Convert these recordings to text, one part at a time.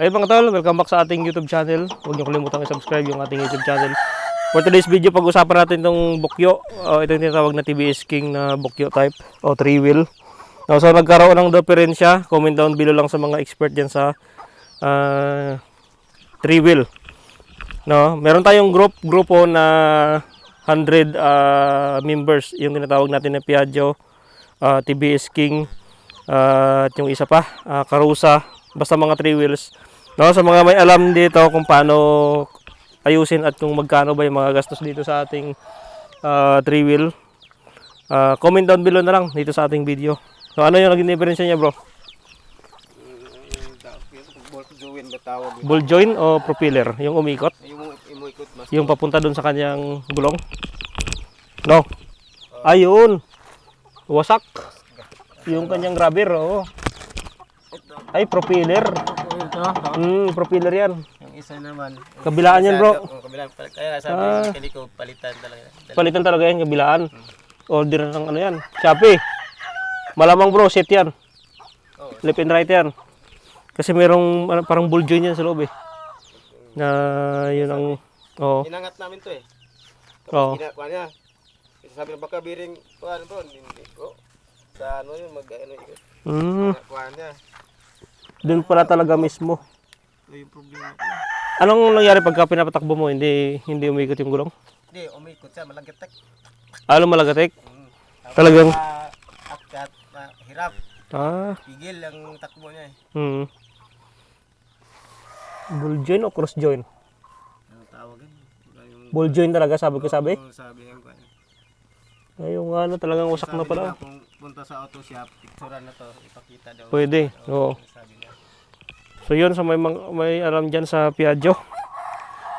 Ayun mga tol, welcome back sa ating YouTube channel. Huwag niyo kalimutang i-subscribe yung ating YouTube channel. For today's video, pag-usapan natin itong bukyo. Uh, ito yung tinatawag na TBS King na bukyo type o 3-wheel. No, so nagkaroon ng diferensya. Comment down below lang sa mga expert dyan sa uh, 3-wheel. No, meron tayong group grupo na 100 uh, members, yung tinatawag natin na Piaggio, uh, TBS King, uh, at yung isa pa, uh, Karusa, basta mga 3 wheels. No, sa mga may alam dito kung paano ayusin at kung magkano ba yung mga gastos dito sa ating uh, 3 wheel, uh, comment down below na lang dito sa ating video. So ano yung naging difference niya bro? Ball joint o propeller? Yung umikot? Yung imuikot mas. Yung papunta dun sa kanyang gulong? No. Ayun. Wasak. Yung kanyang rubber, oo. Ay, propeller. Ito. Hmm, propeller yan. Yung isa naman. Kabilaan yan, bro. Oh, kabilaan. Kaya sabi Ah. ah. ko palitan talaga. Palitan talaga yan, kabilaan. Order ng ano yan. Shopee. Malamang bro, set yan. Oo. Left and right yan. Kasi merong ano, parang ball joint yan sa loob eh. Na yun ang... Oo. Inangat namin to eh. Oo. Tapos ginakuha niya. Kasi sabi na baka biring, kuha bro, hindi ko. Sa ano yun, mag ano ikot. Hmm, Kuha niya. Dun pala talaga mismo. Ito yung problema ko. Anong nangyari pagka pinapatakbo mo? Hindi hindi umikot yung gulong? Hindi, umikot siya, malagitek. Alo malagatik? Mm. Talagang- akyat, ah, hirap. Ah, Pigil ang takbo niya eh. hmm. Ball joint o cross joint? Ano tawag yun? Ball joint talaga, sabi ko sabi. Yung sabi niya ko. Ay, yung ano, talagang wasak na Sabi pala. nila kung punta sa auto shop, picturean na to, ipakita daw. Pwede, oo. Sabi. So yun, sa may, may alam dyan sa Piaggio.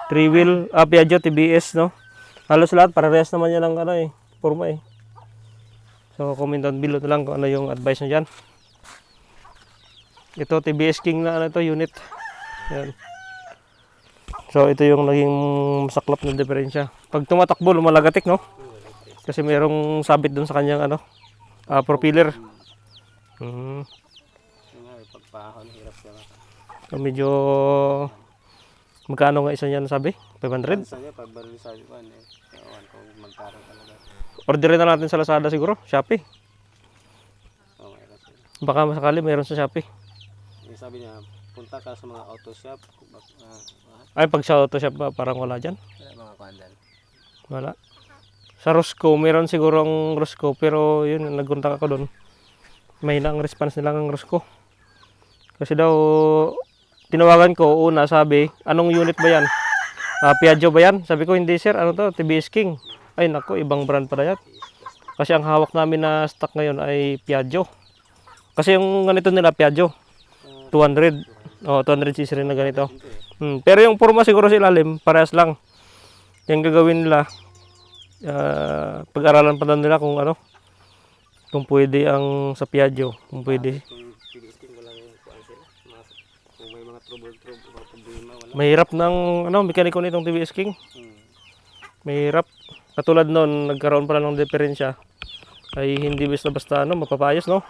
Three wheel, ah, Piaggio TBS, no? Halos lahat, parehas naman yan ang ano eh, forma eh. So comment down below lang kung ano yung advice nyo dyan. Ito, TBS King na ano ito, unit. Yan. So ito yung naging masaklap na diferensya. Pag tumatakbo, lumalagatik, no? Kasi merong sabit dun sa kanyang ano, ah, propeller. Hmm. Yun nga, pagpahon, hirap siya. So, medyo magkano nga isa niyan sabi? 500? Sa niya, pagbaril sa iwan eh. Ewan kung magkano talaga. Orderin na natin sa Lazada siguro, Shopee. Oo, mayroon siya. Baka masakali mayroon sa Shopee. Yung sabi niya, punta ka sa mga auto shop. bak- ah, ah, Ay, pag sa auto shop ba, parang wala dyan. wala mga kwandan. Wala. Sa Roscoe, meron sigurong Roscoe, pero yun, nagkontak ako doon. Mahina ang response nila ng Roscoe. Kasi daw, tinawagan ko, una sabi, anong unit ba yan? Ah, Piaggio ba yan? Sabi ko, hindi sir, ano to, TBS King. Ay nako, ibang brand pala yan. Kasi ang hawak namin na stock ngayon ay Piaggio. Kasi yung ganito nila, Piaggio, 200. Oh, 200cc rin na ganito. Hmm. Pero yung forma siguro sa ilalim, parehas lang. Yung gagawin nila, ah, pag-aralan pa nila kung ano, kung pwede ang sa Piaggio, kung pwede. Kung pilisting, walang kuwan sila. Mas, kung may mga trouble-trouble, mga problema, wala. Mahirap ng ano, mekaniko nitong TBS King. Mahirap. Katulad noon, nagkaroon pala ng diferensya. Ay hindi basta-basta ano, mapapayos, no?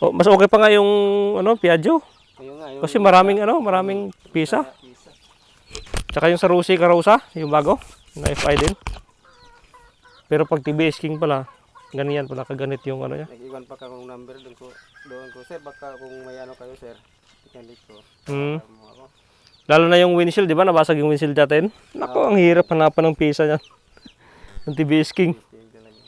Oh, mas okay pa nga yung ano, Piaggio. Kasi maraming ano, maraming pisa. isa. Tsaka yung sa Rusi Karusa, yung bago, na FI din. Pero pag TBS King pala, ganyan pala, kaganit yung ano niya. Nag-iwan pa ka kong number doon ko. Doon ko, sir, baka kung may ano kayo, sir. Ikandik ko. Hmm. Mo ako. Lalo na yung windshield, di ba? Nabasag yung windshield natin. Nako, ang hirap hanapan ng pisa niyan. Ng TBS King. Tingin talaga.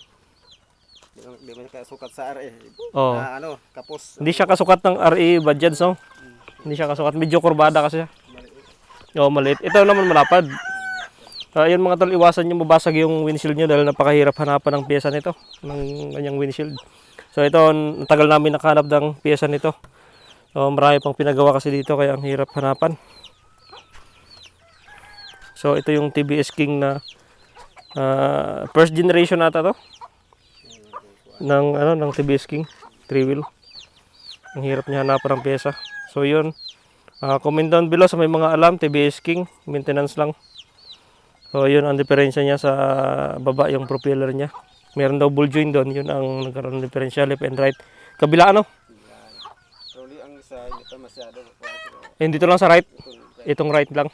Di ba, di ba ka sukat sa RE? Oh. Na ano, kapos. Hindi siya kasukat ng RE budget, no? Hindi siya kasukat. Medyo kurbada kasi siya. Oo, maliit. Ito naman malapad. Ah, yun mga tol, iwasan nyo mabasag yung windshield nyo dahil napakahirap hanapan ng pyesa nito, ng kanyang windshield. So ito, tagal namin nakahanap ng pyesa nito. So marami pang pinagawa kasi dito kaya ang hirap hanapan. So ito yung TBS King na ah, first generation nata to. Ng ano ng TBS King, three wheel. Ang hirap niya hanapan ng pyesa. So yun. Ah, comment down below sa may mga alam, TBS King, maintenance lang. So yun ang diferensya niya sa baba yung propeller niya. Meron daw ball joint doon, yun ang nagkaroon ng diferensya left and right. Kabila ano? Probably ang hindi pa masyado. Ayun, dito lang sa right. Itong right lang.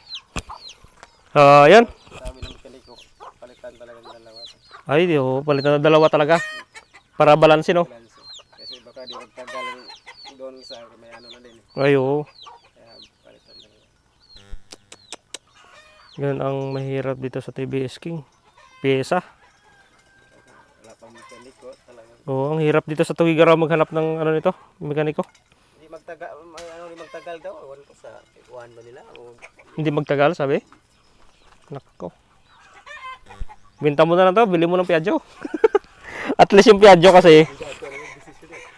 Ah, yan. Sabi ng palitan talaga ng dalawa. Ay, di oh, palitan na dalawa talaga. Para balansin, no? Balance. Kasi baka di magtagal doon sa may ano na din. eh. Ay, oo. Kaya palitan lang. Ganun ang mahirap dito sa TBS King. Pyesa. Wala pang mekaniko talaga. Oo, ang hirap dito sa Tugigaraw maghanap ng ano nito, mekaniko. Hindi magtagal, may ano di magtagal daw. Ewan ko sa ikuan ba nila o Hindi magtagal, sabi. Nako. Binta mo na lang to, bili mo ng Piaggio. At least yung Piaggio kasi.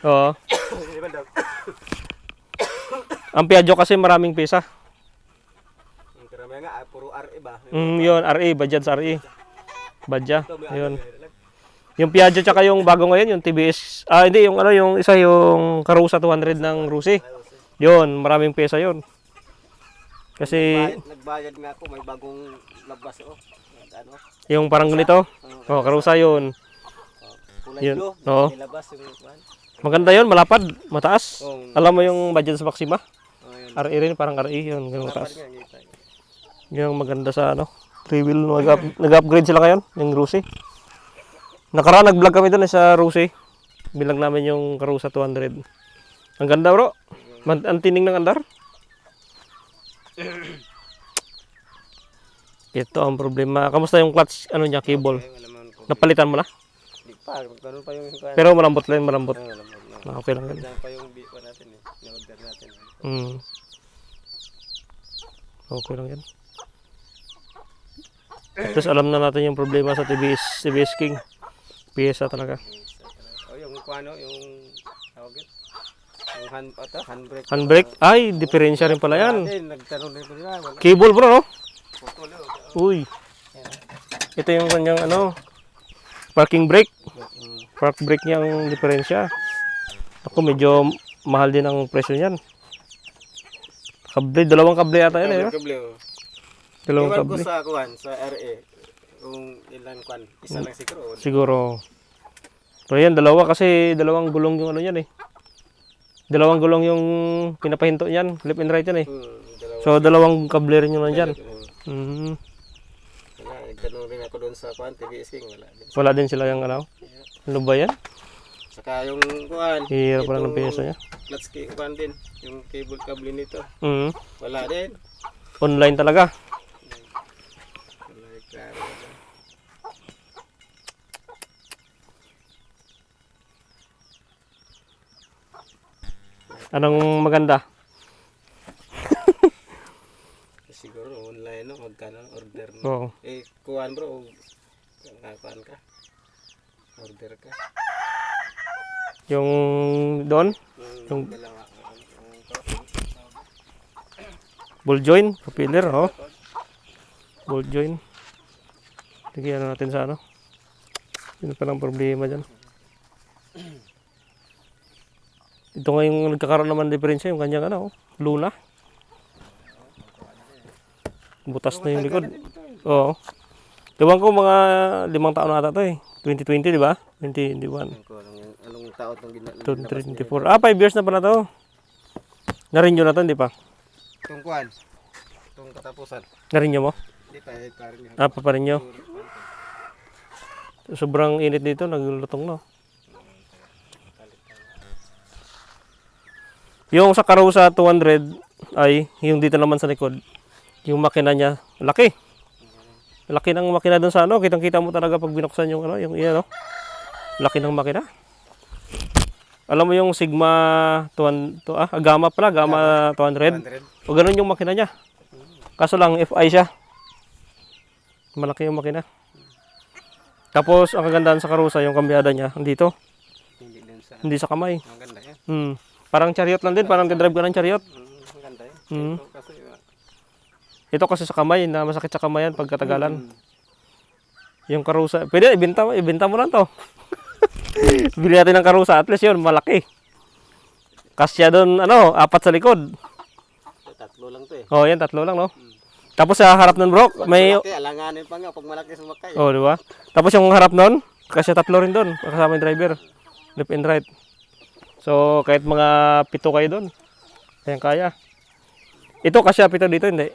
Oo. Ang Piaggio kasi maraming pesa. Karamihan nga, ah, puro RE ba? Mm, yun, RE, Bajaj sa RE. May yun. May- Yung Piaggio tsaka yung bago ngayon, yung TBS. Ah, hindi, yung ano, yung isa yung Carusa 200 ng Rusi. Yun, maraming pesa yun. Kasi Bayad- nagbayad nga ako, may bagong labas oh. Ano? yung parang ganito, oh, Carusa yun. Kulay Yun, blue. oo. Nilabas yung ikuan. Maganda yun, malapad, mataas. Alam mo yung Bajaj Maxima? Oh, yun. RE rin, parang RE yun, ganun mataas. nga, kita. Yun ang maganda sa ano, three wheel. Nag- Nag-upgrade sila ngayon, yung Rusi. Nakaraan, nag-vlog kami doon eh, sa Rusi. Bilang namin yung Carusa 200. Ang ganda bro. Man- ang tining ng andar. Ito ang problema. Kamusta yung clutch, ano niya, cable? Napalitan mo na? Di pa, ganun pa yung. Pero malambot lang, malambot. No. Ah, okay lang. Ganyan pa yung biwa natin eh. Na-order natin. Mm. Okay lang yan. Tapos alam na natin yung problema sa TBS, TBS King. Piyesa talaga. Oh, yung kuano, yung tawag yun. Yung hand, ito, handbrake. Handbrake? Ay, diferensya rin pala yan. Natin, nagtanong rin nila. Wala. Cable bro, no? Putol yun. Uy. Ito yung kanyang ano, parking brake. Mm. Park brake niya ang diferensya. Ako medyo mahal din ang presyo niyan. Kable, dalawang kable ata yan eh. no? Kable, oh. Dalawang Iwan ko kable. sa kuan, sa RA. Kung ilan kuan, isa lang siguro. Siguro. So yan, dalawa kasi dalawang gulong yung ano yan eh. Dalawang gulong yung pinapahinto niyan, left and right yan eh. Hmm, dalawa. So dalawang kable rin yun nandyan. Mhm. Wala, nagtanong rin ako doon sa kuan, TBS King, wala din. Wala din sila yung ano. Ano ba yan? Saka yung kuan, Hirap pala ng pyesa niya. clutch key kuan din, yung cable cable nito. Mhm. Wala din. Online talaga. Wala, klaro. Anong maganda? Siguro online no, magkano order no. Oo. Eh, kuan bro, kuan ka. Order ka. Yung doon, Yung dalawa. ball joint, propeller, oh. Ball joint. Tigyan natin sa ano. Yun pa lang problema dyan. Ito nga yung nagkakaroon naman diferensya, yung kanyang ano, luna. Butas na yung likod. Oo. Diwan ko mga limang taon na ata to eh. 2020, di ba? 2021. Ko anong taon tong gina. 2024. Ah, 5 years na pala to. Na-renew na to, di pa? Tong kuan. Tong katapusan. Na-renew mo? Di pa eh parin niya. Ah, pa pa renew. Sobrang init dito, naglulutong no. Yung sa Carusa 200 ay yung dito naman sa likod. Yung makina niya, laki. Laki ng makina doon sa ano, kitang-kita mo talaga pag binuksan yung ano, yung iyan, no? Laki ng makina. Alam mo yung Sigma 200, to, ah, Gamma pala, Gamma 200. 100. O ganun yung makina niya. Kaso lang FI siya. Malaki yung makina. Tapos ang kagandahan sa karusa yung kambyada niya dito, Hindi sa hindi sa kamay. ang ganda yan. Hmm. Parang chariot lang din, parang drive ka ng chariot. Mm, ganda yan. Mm. Ito kasi uh, Ito kasi sa kamay, na masakit sa kamayan pag katagalan. Yung karusa, pwede ibenta mo, ibenta mo lang to. Bili natin ng karusa, at least yun, malaki. Kasya doon, ano, apat sa likod. tatlo lang to eh. Oh, yan, tatlo lang, no? Tapos sa harap nun, bro, may, Malaki, alanganin pa nga pag malaki sumakay. Oh, di ba? Tapos yung harap nun, kasi tatlo rin doon, kasama yung driver. Left and right. So, kahit mga pito kayo doon, ayan kaya. Ito kasya pito dito hindi.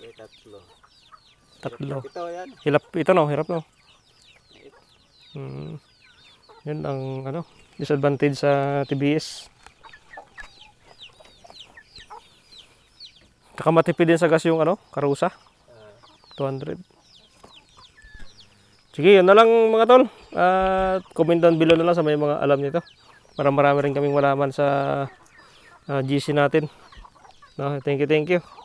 May tatlo. Tatlo. Ito yan. Hilap ito no, hirap no. Hmm. Yun ang ano, disadvantage sa TBS. Saka matipid din sa gas yung ano, karusa. 200. Sige, yun na lang mga tol. At comment down below na lang sa may mga alam nito. Para marami rin kaming malaman sa ah, GC natin. No, thank you, thank you.